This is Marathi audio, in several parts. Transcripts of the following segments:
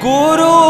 ગુરુ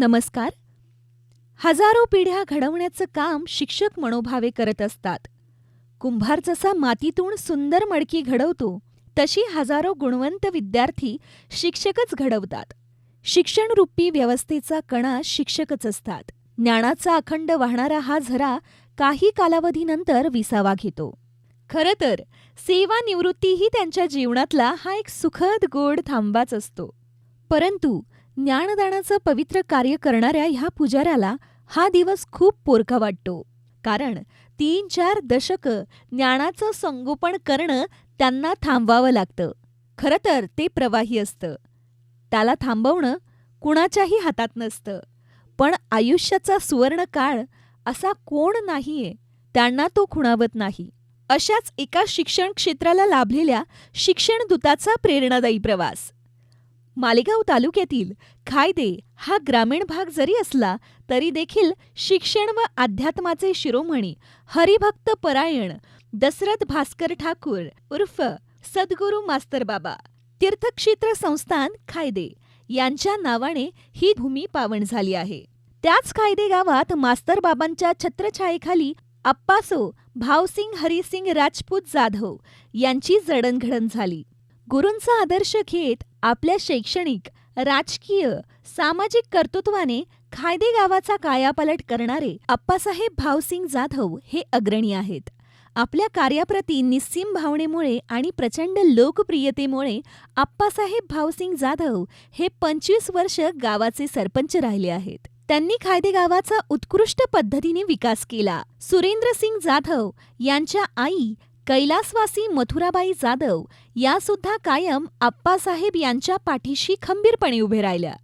नमस्कार. हजारो पिढ्या घडवण्याचं काम शिक्षक मनोभावे करत असतात. कुंभार जसा मातीतून सुंदर मडकी घडवतो तशी हजारो गुणवंत विद्यार्थी शिक्षकच घडवतात. शिक्षणरूपी व्यवस्थेचा कणा शिक्षकच असतात. ज्ञानाचा अखंड वाहणारा हा झरा काही कालावधीनंतर विसावा घेतो. खरं तर सेवानिवृत्तीही त्यांच्या जीवनातला हा एक सुखद गोड थांबाच असतो. परंतु ज्ञानदानाचं पवित्र कार्य करणाऱ्या ह्या पुजाऱ्याला हा दिवस खूप पोरका वाटतो. कारण तीन चार दशकं ज्ञानाचं संगोपन करणं त्यांना थांबवावं लागतं. खरं तर ते प्रवाही असतं. त्याला थांबवणं कुणाच्याही हातात नसतं. पण आयुष्याचा सुवर्ण काळ असा कोण नाहीये त्यांना तो खुणावत नाही. अशाच एका शिक्षण क्षेत्राला लाभलेल्या शिक्षणदूताचा प्रेरणादायी प्रवास. मालेगाव तालुक्यातील खायदे हा ग्रामीण भाग जरी असला तरी देखील शिक्षण व अध्यात्माचे शिरोमणी हरिभक्त परायण दशरथ भास्कर ठाकूर उर्फ सद्गुरू मास्तर बाबा तीर्थक्षेत्र संस्थान खायदे यांच्या नावाने ही भूमी पावन झाली आहे. त्याच खायदे गावात मास्तर बाबांच्या छत्रछायेखाली अप्पासो भावसिंग हरिसिंग राजपूत जाधव यांची जडणघडण झाली. गुरूंचा आदर्श घेत आपल्या शैक्षणिक राजकीय सामाजिक कर्तृत्वाने खायदे गावाचा कायापालट करणारे अप्पासाहेब भावसिंग जाधव हे अग्रणी आहेत. आपल्या कार्याप्रती निस्सीम भावनेमुळे आणि प्रचंड लोकप्रियतेमुळे आप्पासाहेब भावसिंग जाधव हे पंचवीस वर्ष गावाचे सरपंच राहिले आहेत. त्यांनी खायदे गावाचा उत्कृष्ट पद्धतीने विकास केला. सुरेंद्र सिंग जाधव यांच्या आई कैलासवासी मथुराबाई जाधव या सुद्धा कायम आप्पासाहेब यांच्या पाठीशी खंबीरपणे उभे राहिल्या.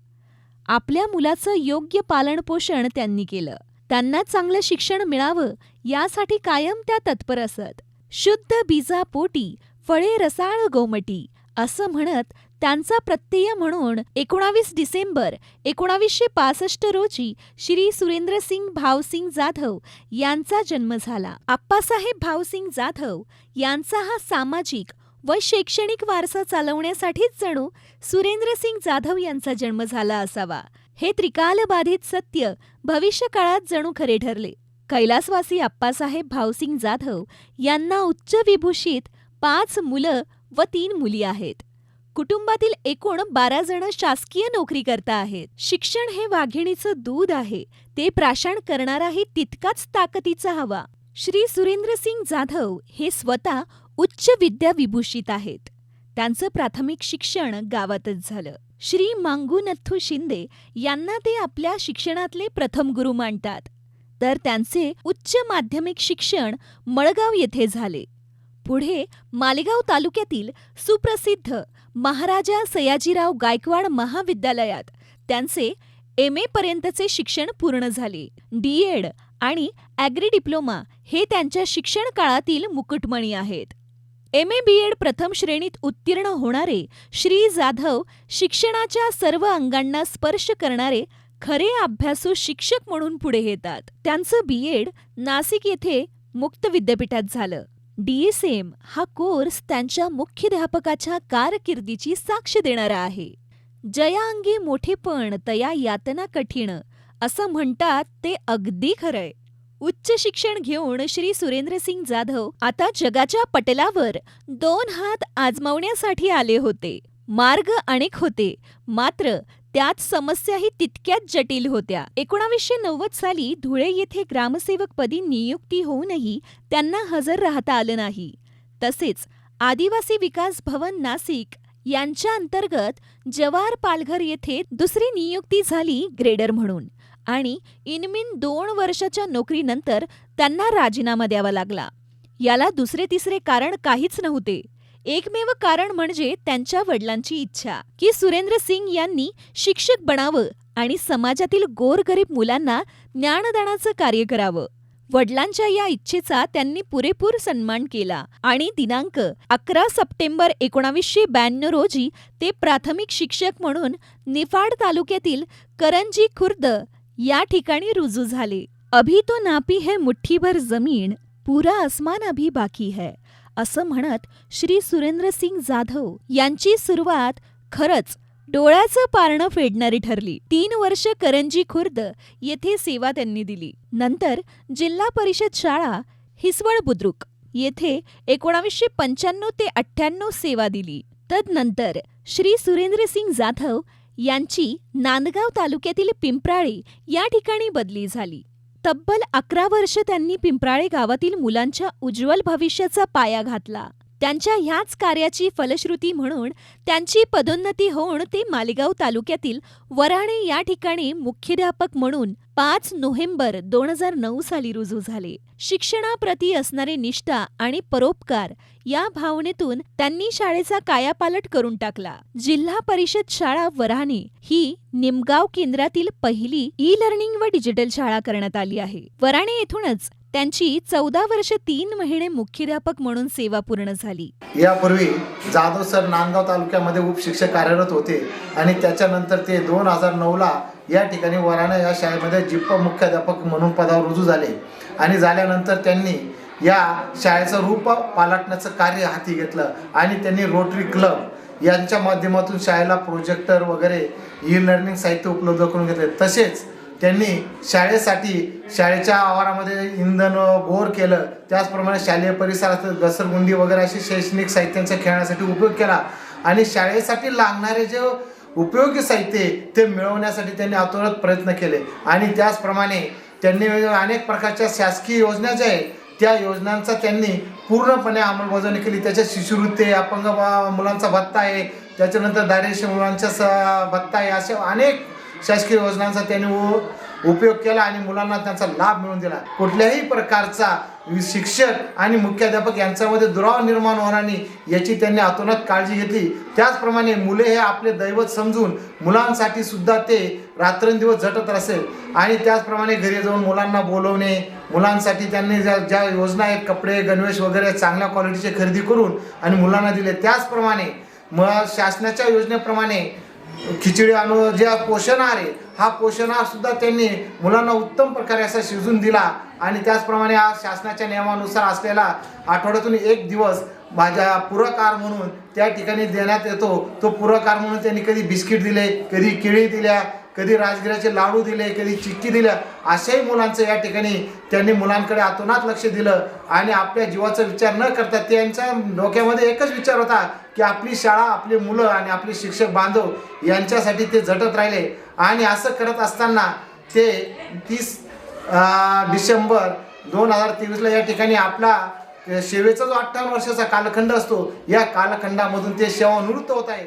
आपल्या मुलाचं योग्य पालनपोषण त्यांनी केलं. त्यांना चांगलं शिक्षण मिळावं यासाठी कायम त्या तत्पर असत. शुद्ध बीजा पोटी फळे रसाळ गोमटी असं म्हणत त्यांचा प्रत्यय म्हणून एकोणावीस डिसेंबर एकोणावीसशे पासष्ट रोजी श्री सुरेंद्रसिंग भावसिंग जाधव यांचा जन्म झाला. आप्पासाहेब भावसिंग जाधव यांचा हा सामाजिक व शैक्षणिक वारसा चालवण्यासाठीच जणू सुरेंद्रसिंग जाधव यांचा जन्म झाला असावा. हे त्रिकालबाधित सत्य भविष्यकाळात जणू खरे ठरले. कैलासवासी आप्पासाहेब भावसिंग जाधव यांना उच्च विभूषित पाच मुलं व तीन मुली आहेत. कुटुंबातील एकूण बारा जण शासकीय नोकरी करता आहेत. शिक्षण हे वाघिणीचं दूध आहे. ते प्राशन करणाराही तितकाच ताकदीचा हवा. श्री सुरेंद्रसिंग जाधव हे स्वतः उच्च विद्या विभूषित आहेत. त्यांचं प्राथमिक शिक्षण गावातच झालं. श्री मांगू शिंदे यांना ते आपल्या शिक्षणातले प्रथम गुरु मानतात. तर त्यांचे उच्च माध्यमिक शिक्षण मळगाव येथे झाले. पुढे मालेगाव तालुक्यातील सुप्रसिद्ध महाराजा सयाजीराव गायकवाड महाविद्यालयात त्यांचे एम ए पर्यंतचे शिक्षण पूर्ण झाले. डी एड आणि ॲग्री डिप्लोमा हे त्यांच्या शिक्षण काळातील मुकुटमणी आहेत. एम ए बी एड प्रथम श्रेणीत उत्तीर्ण होणारे श्री जाधव शिक्षणाच्या सर्व अंगांना स्पर्श करणारे खरे अभ्यासू शिक्षक म्हणून पुढे येतात. त्यांचं बी एड नाशिक येथे मुक्त विद्यापीठात झालं. डीएसएम हा कोर्स त्यांच्या मुख्याध्यापकाच्या कारकिर्दीची साक्ष देणारा आहे. जया अंगी मोठेपण तया यातना कठीण असं म्हणतात ते अगदी खरंय. उच्च शिक्षण घेऊन श्री सुरेंद्रसिंग जाधव आता जगाच्या पटलावर दोन हात आजमावण्यासाठी आले होते. मार्ग अनेक होते मात्र त्यात समस्याही तितक्याच जटिल होत्या. एकोणावीसशे नव्वद साली धुळे येथे ग्रामसेवकपदी नियुक्ती होऊनही त्यांना हजर राहता आलं नाही. तसेच आदिवासी विकास भवन नाशिक यांच्या अंतर्गत जवार पालघर येथे दुसरी नियुक्ती झाली ग्रेडर म्हणून आणि इनमिन दोन वर्षाच्या नोकरीनंतर त्यांना राजीनामा द्यावा लागला. याला दुसरे तिसरे कारण काहीच नव्हते. एकमेव कारण म्हणजे त्यांच्या वडिलांची इच्छा की सुरेंद्र सिंग यांनी शिक्षक बनावं आणि समाजातील गोरगरीब मुलांना ज्ञानदानाचं कार्य करावं. वडिलांच्या या इच्छेचा त्यांनी पुरेपूर सन्मान केला आणि दिनांक अकरा सप्टेंबर एकोणावीसशे ब्याण्णव रोजी ते प्राथमिक शिक्षक म्हणून निफाड तालुक्यातील करंजी खुर्द या ठिकाणी रुजू झाले. अभी तो नापी है मुठ्ठीभर जमीन पुरा आसमान अभी बाकी है. असं म्हणत श्री सुरेंद्रसिंग जाधव यांची सुरुवात खरंच डोळ्याचं पारणं फेडणारी ठरली. तीन वर्ष करंजी खुर्द येथे सेवा त्यांनी दिली. नंतर जिल्हा परिषद शाळा हिसवळ बुद्रुक येथे एकोणावीसशे पंच्याण्णव ते अठ्ठ्याण्णव सेवा दिली. तदनंतर श्री सुरेंद्रसिंग जाधव यांची नांदगाव तालुक्यातील पिंपराळी या ठिकाणी बदली झाली. तब्बल अकरा वर्ष त्यांनी पिंपराळे गावातील मुलांच्या उज्ज्वल भविष्याचा पाया घातला. त्यांच्या ह्याच कार्याची फलश्रुती म्हणून त्यांची पदोन्नती होऊन ते मालेगाव तालुक्यातील वराणे या ठिकाणी मुख्याध्यापक म्हणून पाच नोव्हेंबर दोन हजार नऊ साली रुजू झाले. शिक्षणाप्रती असणारे निष्ठा आणि परोपकार या भावनेतून त्यांनी शाळेचा कायापालट करून टाकला. जिल्हा परिषद शाळा वराणे ही निमगाव केंद्रातील पहिली ई लर्निंग व डिजिटल शाळा करण्यात आली आहे. वराणे येथूनच त्यांची चौदा वर्ष तीन महिने मुख्याध्यापक म्हणून सेवा पूर्ण झाली. यापूर्वी जाधव सर नांदगाव तालुक्यामध्ये उपशिक्षक कार्यरत होते आणि त्याच्यानंतर ते दोन हजार नऊला या ठिकाणी वराणा या शाळेमध्ये जिप्प मुख्याध्यापक म्हणून पदावर रुजू झाले. आणि झाल्यानंतर त्यांनी या शाळेचं रूप पालटण्याचं कार्य हाती घेतलं आणि त्यांनी रोटरी क्लब यांच्या माध्यमातून शाळेला प्रोजेक्टर वगैरे ई लर्निंग साहित्य उपलब्ध करून घेतले. तसेच त्यांनी शाळेसाठी शाळेच्या आवारामध्ये इंधन बोर केलं. त्याचप्रमाणे शालेय परिसरात घसरगुंडी वगैरे अशी शैक्षणिक साहित्यांचा खेळण्यासाठी उपयोग केला. आणि शाळेसाठी लागणारे जे उपयोगी साहित्य आहे, ते मिळवण्यासाठी त्यांनी अतोनात प्रयत्न केले. आणि त्याचप्रमाणे त्यांनी अनेक प्रकारच्या शासकीय योजना ज्या आहेत त्या योजनांचा त्यांनी पूर्णपणे अंमलबजावणी केली. त्याच्यात शिष्यवृत्ती अपंग मुलांचा भत्ता आहे त्याच्यानंतर दारिद्र्य मुलांचा स भत्ता आहे अशा अनेक शासकीय योजनांचा त्यांनी उ- उपयोग केला आणि मुलांना त्यांचा लाभ मिळवून दिला. कुठल्याही प्रकारचा शिक्षक आणि मुख्याध्यापक यांच्यामध्ये दुराव निर्माण होणार नाही याची त्यांनी अतोनात काळजी घेतली. त्याचप्रमाणे मुले हे आपले दैवत समजून मुलांसाठी सुद्धा ते रात्रंदिवस झटत असेल. आणि त्याचप्रमाणे घरी जाऊन मुलांना बोलवणे मुलांसाठी त्यांनी ज्या ज्या योजना आहेत कपडे गणवेश वगैरे चांगल्या क्वालिटीचे खरेदी करून आणि मुलांना दिले. त्याचप्रमाणे म शासनाच्या योजनेप्रमाणे खिचडी आणू जे पोषण आहार आहे हा पोषण आहार सुद्धा त्यांनी मुलांना उत्तम प्रकारे असा शिजून दिला. आणि त्याचप्रमाणे आज शासनाच्या नियमानुसार असलेला आठवड्यातून एक दिवस माझ्या पुरकार म्हणून त्या ठिकाणी देण्यात येतो. तो पुरकार म्हणून त्यांनी कधी बिस्किट दिले कधी केळी दिल्या कधी राजगिराचे लाडू दिले कधी चिक्की दिल्या अशाही मुलांचं या ठिकाणी त्यांनी मुलांकडे आतोनात लक्ष दिलं. आणि आपल्या जीवाचा विचार न करता त्यांच्या डोक्यामध्ये एकच विचार होता की आपली शाळा आपली मुलं आणि आपले शिक्षक बांधव यांच्यासाठी ते झटत राहिले. आणि असं करत असताना ते तीस डिसेंबर दोन हजार तेवीसला या ठिकाणी आपला सेवेचा जो अठ्ठावन्न वर्षाचा कालखंड असतो या कालखंडामधून ते सेवानिवृत्त होत आहे.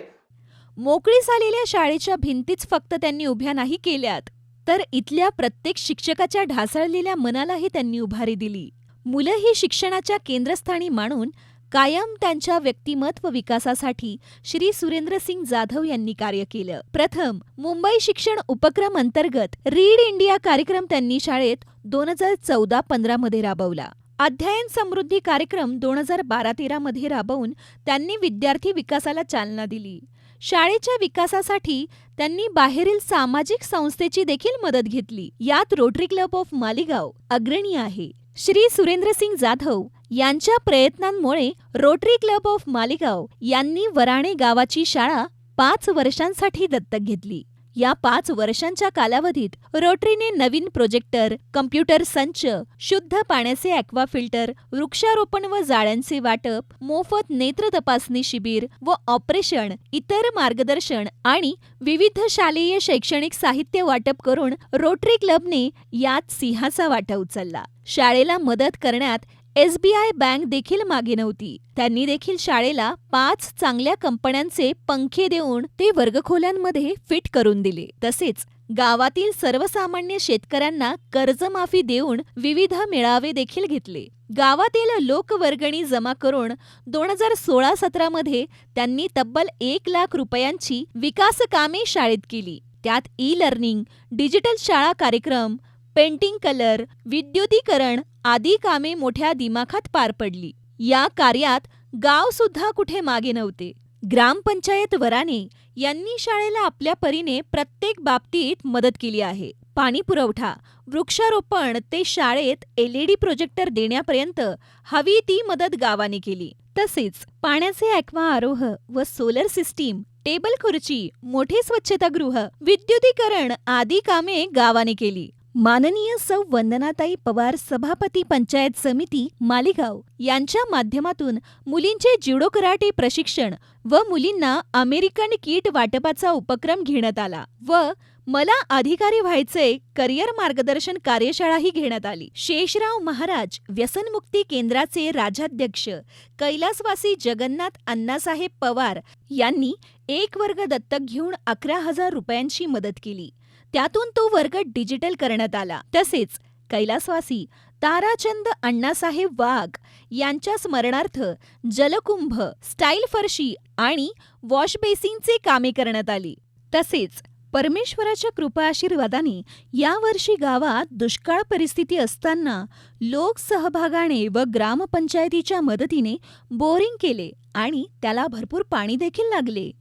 मोकळी झालेल्या शाळेच्या भिंतीच फक्त त्यांनी उभ्या नाही केल्यात तर इथल्या प्रत्येक शिक्षकाच्या ढासळलेल्या मनालाही त्यांनी उभारी दिली. मुलं ही शिक्षणाच्या केंद्रस्थानी मानून कायम त्यांच्या व्यक्तिमत्व विकासासाठी श्री सुरेंद्रसिंग जाधव यांनी कार्य केलं. प्रथम मुंबई शिक्षण उपक्रम अंतर्गत रीड इंडिया कार्यक्रम त्यांनी शाळेत दोन हजार चौदा पंधरा मध्ये राबवला. अध्ययन समृद्धी कार्यक्रम दोन हजार बारा तेरा मध्ये राबवून त्यांनी विद्यार्थी विकासाला चालना दिली. शाळेच्या विकासासाठी त्यांनी बाहेरील सामाजिक संस्थेची देखील मदत घेतली. यात रोटरी क्लब ऑफ मालेगाव अग्रणी आहे. श्री सुरेंद्रसिंग जाधव यांच्या प्रयत्नांमुळे रोटरी क्लब ऑफ मालेगाव यांनी वराणे गावाची शाळा पाच वर्षांसाठी दत्तक घेतली. या पाच वर्षांच्या कालावधीत रोटरीने नवीन प्रोजेक्टर कम्प्युटर संच शुद्ध पाण्याचे ॲक्वा फिल्टर वृक्षारोपण व जाळ्यांचे वाटप मोफत नेत्र तपासणी शिबिर व ऑपरेशन इतर मार्गदर्शन आणि विविध शालेय शैक्षणिक साहित्य वाटप करून रोटरी क्लबने यात सिंहाचा वाटा उचलला. शाळेला मदत करण्यात एसबीआय बँक देखील मागे नव्हती. त्यांनी देखील शाळेला पाच चांगल्या कंपन्यांचे पंखे देऊन ते वर्गखोल्यांमध्ये फिट करून दिले. तसेच गावातील सर्वसामान्य शेतकऱ्यांना कर्जमाफी देऊन विविध मेळावे देखील घेतले. गावातील लोकवर्गणी जमा करून दोन हजार सोळा सतरामध्ये त्यांनी तब्बल एक लाख रुपयांची विकास कामे शाळेत केली. त्यात ई लर्निंग डिजिटल शाळा कार्यक्रम पेंटिंग कलर विद्युतीकरण आदी कामे मोठ्या दिमाखात पार पडली. या कार्यात गाव सुद्धा कुठे मागे नव्हते. ग्रामपंचायत वराने यांनी शाळेला आपल्या परीने प्रत्येक बाबतीत मदत केली आहे. पाणी पुरवठा वृक्षारोपण ते शाळेत एलईडी प्रोजेक्टर देण्यापर्यंत हवी ती मदत गावाने केली. तसेच पाण्याचे ॲक्वा आरोह व सोलर सिस्टीम टेबल खुर्ची मोठे स्वच्छतागृह विद्युतीकरण आदी कामे गावाने केली. माननीय सौ वंदनाताई पवार सभापती पंचायत समिती मालेगाव यांच्या माध्यमातून मुलींचे ज्युडो कराटे प्रशिक्षण व मुलींना अमेरिकन किट वाटपाचा उपक्रम घेण्यात आला व मला अधिकारी व्हायचे करिअर मार्गदर्शन कार्यशाळाही घेण्यात आली. शेषराव महाराज व्यसनमुक्ती केंद्राचे राजाध्यक्ष कैलासवासी जगन्नाथ अण्णासाहेब पवार यांनी एक वर्ग दत्तक घेऊन अकरा हजार रुपयांची मदत केली. त्यातून तो वर्ग डिजिटल करण्यात आला. तसेच कैलासवासी ताराचंद अण्णासाहेब वाघ यांच्या स्मरणार्थ जलकुंभ स्टाईल फरशी आणि वॉशबेसिनचे कामे करण्यात आली. तसेच परमेश्वराच्या कृपा आशीर्वादाने यावर्षी गावात दुष्काळ परिस्थिती असताना लोकसहभागाने व ग्रामपंचायतीच्या मदतीने बोरिंग केले आणि त्याला भरपूर पाणी देखील लागले.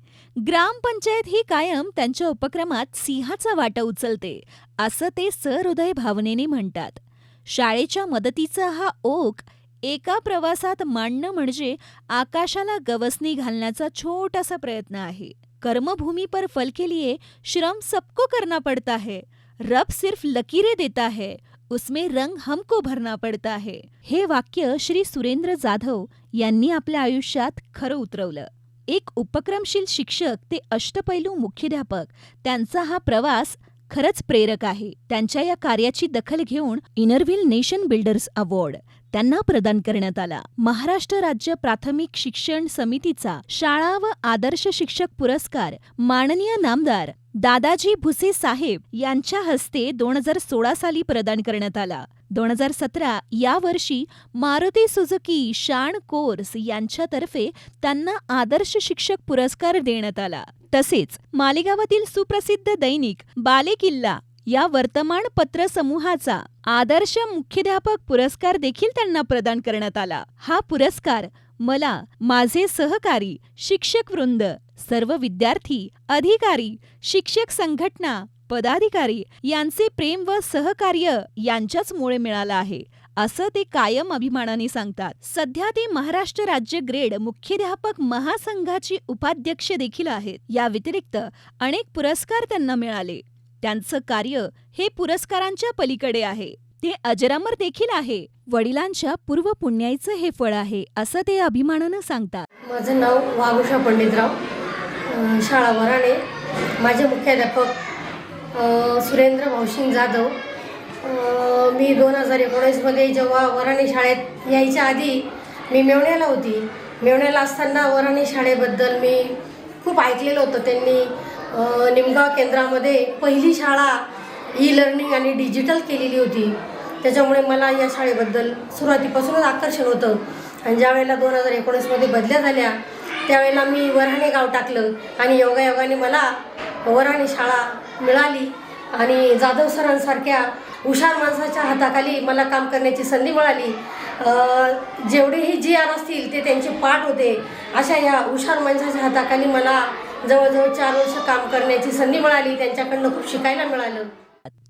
ग्रामपंचायत ही कायम त्यांच्या उपक्रमात सिंहाचा वाटा उचलते असं ते सहृदय भावनेने म्हणतात. शाळेच्या मदतीचा हा ओक एका प्रवासात मांडणं म्हणजे आकाशाला गवसणी घालण्याचा छोटासा प्रयत्न आहे. कर्मभूमि पर फल के लिए श्रम सबको करना पड़ता है रब सिर्फ लकीरें देता है उसमें रंग हमको भरना पड़ता है. हे वाक्य श्री सुरेंद्र जाधव यांनी आपल्या आयुष्यात खरं उतरवलं. एक उपक्रमशील शिक्षक ते अष्टपैलू मुख्याध्यापक. त्यांचा हा प्रवास खरंच प्रेरक आहे. त्यांच्या या कार्याची दखल घेऊन इनरव्हिल नेशन बिल्डर्स अवॉर्ड त्यांना प्रदान करण्यात आला. महाराष्ट्र राज्य प्राथमिक शिक्षण समितीचा शाळा व आदर्श शिक्षक पुरस्कार माननीय नामदार दादाजी भुसे साहेब यांच्या हस्ते दोन हजार सोळा साली प्रदान करण्यात आला. दोन हजार सतरा या वर्षी मारुती सुझुकी शाण कोर्स यांच्यातर्फे त्यांना आदर्श शिक्षक पुरस्कार देण्यात आला. तसेच मालेगावातील सुप्रसिद्ध दैनिक बालेकिल्ला या वर्तमानपत्र समूहाचा आदर्श मुख्याध्यापक पुरस्कार देखील त्यांना प्रदान करण्यात आला. हा पुरस्कार मला माझे सहकारी शिक्षक वृंद सर्व विद्यार्थी अधिकारी शिक्षक संघटना पदाधिकारी यांचे प्रेम व सहकार्य यांच्याचमुळे मिळालं आहे. असं ते कायम अभिमानाने सांगतात. सध्या ते महाराष्ट्र राज्य ग्रेड मुख्याध्यापक महासंघाची उपाध्यक्ष देखील आहेत. या व्यतिरिक्त अनेक पुरस्कार त्यांना मिळाले. त्यांचं कार्य हे पुरस्कारांच्या पलीकडे आहे. ते अजरामर देखील आहे. वडिलांच्या पूर्व पुण्याईचं हे फळ आहे असं ते अभिमानानं सांगतात. माझं नाव वागुषा पंडितराव शाळा वराणे माझे मुख्याध्यापक सुरेंद्र भाऊसिंग जाधव. मी दोन हजार एकोणीसमध्ये जेव्हा वराणी शाळेत यायच्या आधी मी मेवण्याला होती. मेवण्याला असताना वराणी शाळेबद्दल मी खूप ऐकलेलं होतं. त्यांनी निमगाव केंद्रामध्ये पहिली शाळा ई लर्निंग आणि डिजिटल केलेली होती. त्याच्यामुळे मला या शाळेबद्दल सुरुवातीपासूनच आकर्षण होतं. आणि ज्या वेळेला दोन हजार एकोणीसमध्ये बदल्या झाल्या त्यावेळेला मी वराणे गाव टाकलं आणि योगायोगाने मला वराणी शाळा मिळाली आणि जाधव सरांसारख्या हुशार माणसाच्या हाताखाली मला काम करण्याची संधी मिळाली. जेवढेही जी आर असतील ते त्यांचे पाठ होते. अशा ह्या हुशार माणसाच्या हाताखाली मला जवळजवळ चार वर्ष काम करण्याची संधी मिळाली. त्यांच्याकडनं खूप शिकायला मिळालं.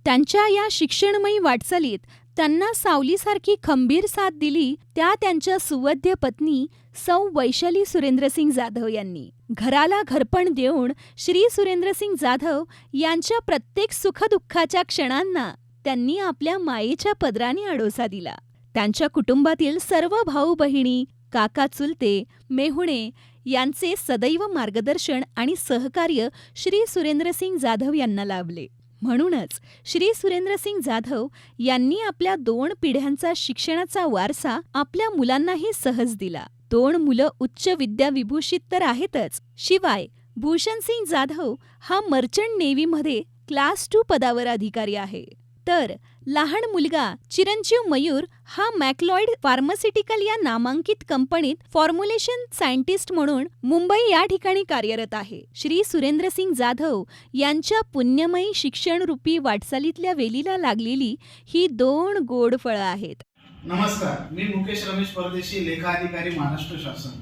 त्यांच्या या शिक्षणमयी वाटचालीत त्यांना सावलीसारखी खंबीर साथ दिली त्या त्यांच्या सुवध्य पत्नी सौ वैशाली सुरेंद्रसिंग जाधव यांनी. घराला घरपण देऊन श्री सुरेंद्रसिंग जाधव यांच्या प्रत्येक सुखदुःखाच्या क्षणांना त्यांनी आपल्या मायेच्या पदराने अडोसा दिला. त्यांच्या कुटुंबातील सर्व भाऊ बहिणी काका चुलते मेहुणे यांचे सदैव मार्गदर्शन आणि सहकार्य श्री सुरेंद्रसिंग जाधव यांना लाभले. म्हणूनच श्री सुरेंद्रसिंग जाधव यांनी आपल्या दोन पिढ्यांचा शिक्षणाचा वारसा आपल्या मुलांनाही सहज दिला. दोन मुलं उच्च विद्याविभूषित तर आहेतच. शिवाय भूषणसिंग जाधव हा मर्चंट नेव्हीमध्ये क्लास टू पदावर अधिकारी आहे. तर लहान मुलगा चिरंजीव मयूर हा मॅक्लॉइड फार्मास्युटिकल या नामांकित कंपनीत फॉर्म्युलेशन सायंटिस्ट म्हणून मुंबई या ठिकाणी कार्यरत आहे. श्री सुरेंद्रसिंग जाधव यांच्या पुण्यमयी शिक्षणरूपी वाटचालीतल्या वेलीला लागलेली ही दोन गोड फळं आहेत. नमस्कार मी मुकेश रमेश परदेशी लेखा अधिकारी महाराष्ट्र शासन.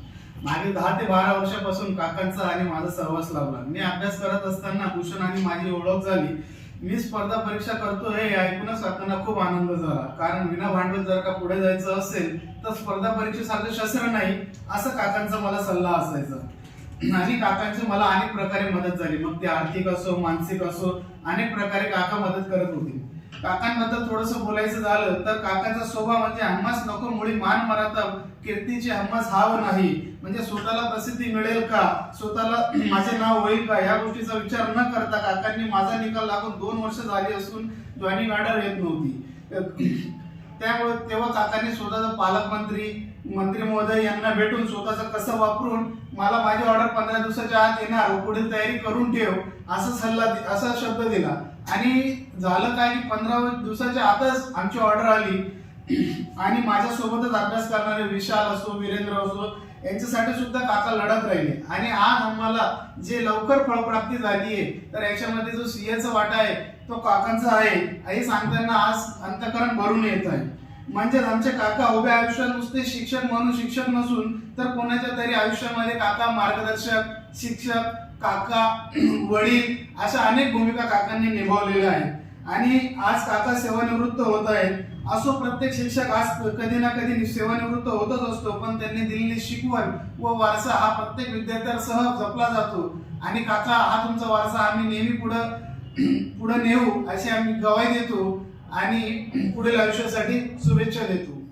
मागील दहा ते बारा वर्षापासून काकांचा आणि माझा सहवास लावला मी अभ्यास करत असताना भूषण आणि माझी ओळख झाली. मी स्पर्धा परीक्षा करतो हे ऐकूनच काकांना खूप आनंद झाला. कारण विना भांडवल जर का पुढे जायचं असेल तर स्पर्धा परीक्षेसारखं शस्त्र नाही असं काकांचा मला सल्ला असायचा. आणि काकांची मला अनेक प्रकारे मदत झाली. मग ते आर्थिक असो मानसिक असो अनेक प्रकारे काका मदत करत होते. काकांबद्दल थोडस बोलायचं झालं तर काकाचा स्वभाव म्हणजे हम्मास नको मुळी मान मरातब कीर्तीचे हम्मास हाव नाही. म्हणजे स्वतःला प्रसिद्धी मिळेल का? स्वतःला माझे नाव होईल का? या गोष्टीचा विचार न करता काकांनी माझा निकाल लागून दोन वर्ष झाली असून जॉईनिंग ऑर्डर येत नव्हती. त्यामुळे तेव्हा काकांनी स्वतःचा पालकमंत्री मंत्री महोदय यांना भेटून स्वतःचं कसं वापरून मला माझी ऑर्डर पंधरा दिवसाच्या आत येणार पुढील तयारी करून ठेव असा सल्ला असा शब्द दिला. आणि झालं काय की पंधरा दिवसाच्या आतच आमची ऑर्डर आली. आणि माझ्यासोबतच अभ्यास करणारे विशाल असो वीरेंद्र असो यांच्यासाठी सुद्धा काका लढत राहिले. आणि आज आम्हाला जे लवकर फळप्राप्ती झाली आहे तर याच्यामध्ये जो सीएचा वाटा आहे तो काकांचा आहे हे सांगताना आज अंतकरण भरून येत आहे. म्हणजेच आमचे काका उभ्या आयुष्यात नुसते शिक्षक म्हणून शिक्षक नसून तर कोणाच्या तरी आयुष्यामध्ये काका मार्गदर्शक शिक्षक काका वडील अशा अनेक भूमिका काकांनी निभावलेल्या आहेत. आणि आज काका सेवानिवृत्त होत आहेत. असो प्रत्येक शिक्षक आज कधी ना कधी सेवानिवृत्त होतच असतो पण त्यांनी दिलेली शिकवण व वारसा हा प्रत्येक विद्यार्थ्यासह जपला जातो. आणि काका हा तुमचा वारसा आम्ही नेहमी पुढं पुढं नेऊ अशी आम्ही गवाही देतो आणि पुढील आयुष्यासाठी शुभेच्छा देतो.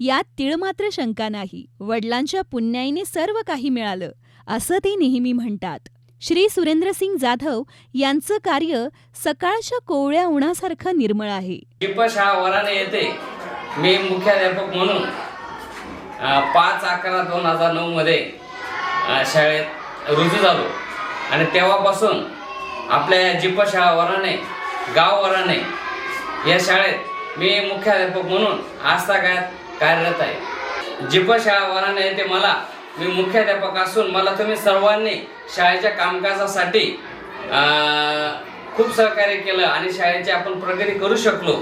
यात तीळ मात्र शंका नाही. वडिलांच्या पुण्याईने सर्व काही मिळालं. असं ते नेहमी म्हणतात. श्री सुरेंद्रसिंग जाधव यांचं कार्य सकाळच्या कोवळ्या उन्हासारखं निर्मळ आहे. दीप शाळा वराने येते. मी मुख्याध्यापक म्हणून पाच अकरा दोन हजार नऊ मध्ये शाळेत रुजू झालो. आणि तेव्हापासून आपल्या जिप शाळा वराने गाव वराने या शाळेत मी मुख्याध्यापक म्हणून आजतागायत कार्यरत आहे. जिप शाळा वराने येते मला मी मुख्याध्यापक असून मला तुम्ही सर्वांनी शाळेच्या कामकाजासाठी खूप सहकार्य केलं आणि शाळेची आपण प्रगती करू शकलो.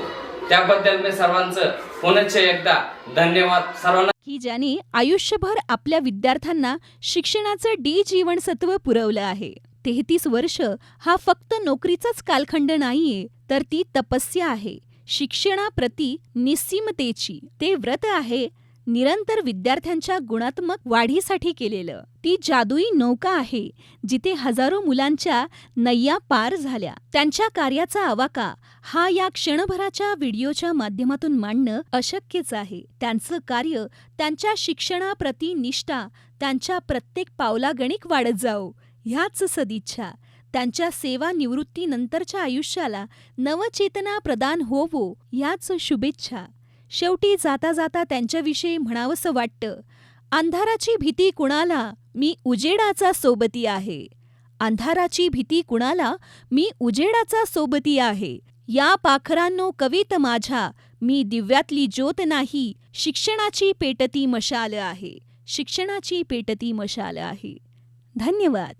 त्याबद्दल मी सर्वांचं पुनश्च एकदा धन्यवाद. सर्वांना की ज्याने आयुष्यभर आपल्या विद्यार्थ्यांना शिक्षणाचं डी जीवनसत्व पुरवलं आहे. तेहतीस वर्ष हा फक्त नोकरीचाच कालखंड नाहीये तर ती तपस्या आहे. शिक्षणाप्रती निस्सीमतेची ते व्रत आहे. निरंतर विद्यार्थ्यांच्या गुणात्मक वाढीसाठी केलेलं. ती जादुई नौका आहे जिथे हजारो मुलांच्या नय्या पार झाल्या. त्यांच्या कार्याचा आवाका हा या क्षणभराच्या व्हिडिओच्या माध्यमातून मांडणं अशक्यच आहे. त्यांचं कार्य त्यांच्या शिक्षणाप्रती निष्ठा त्यांच्या प्रत्येक पावलागणिक वाढत जाओ ह्याच सदिच्छा. त्यांच्या सेवा निवृत्तीनंतरच्या आयुष्याला नवचेतना प्रदान होवो ह्याच शुभेच्छा. शेवटी जाता जाता त्यांच्याविषयी म्हणावंसं वाटतं अंधाराची भीती कुणाला? मी उजेडाचा सोबती आहे. अंधाराची भीती कुणाला? मी उजेडाचा सोबती आहे. या पाखरांनो कवित माझ्या मी दिव्यातली ज्योत नाही शिक्षणाची पेटती मशाल आहे. शिक्षणाची पेटती मशाल आहे. धन्यवाद.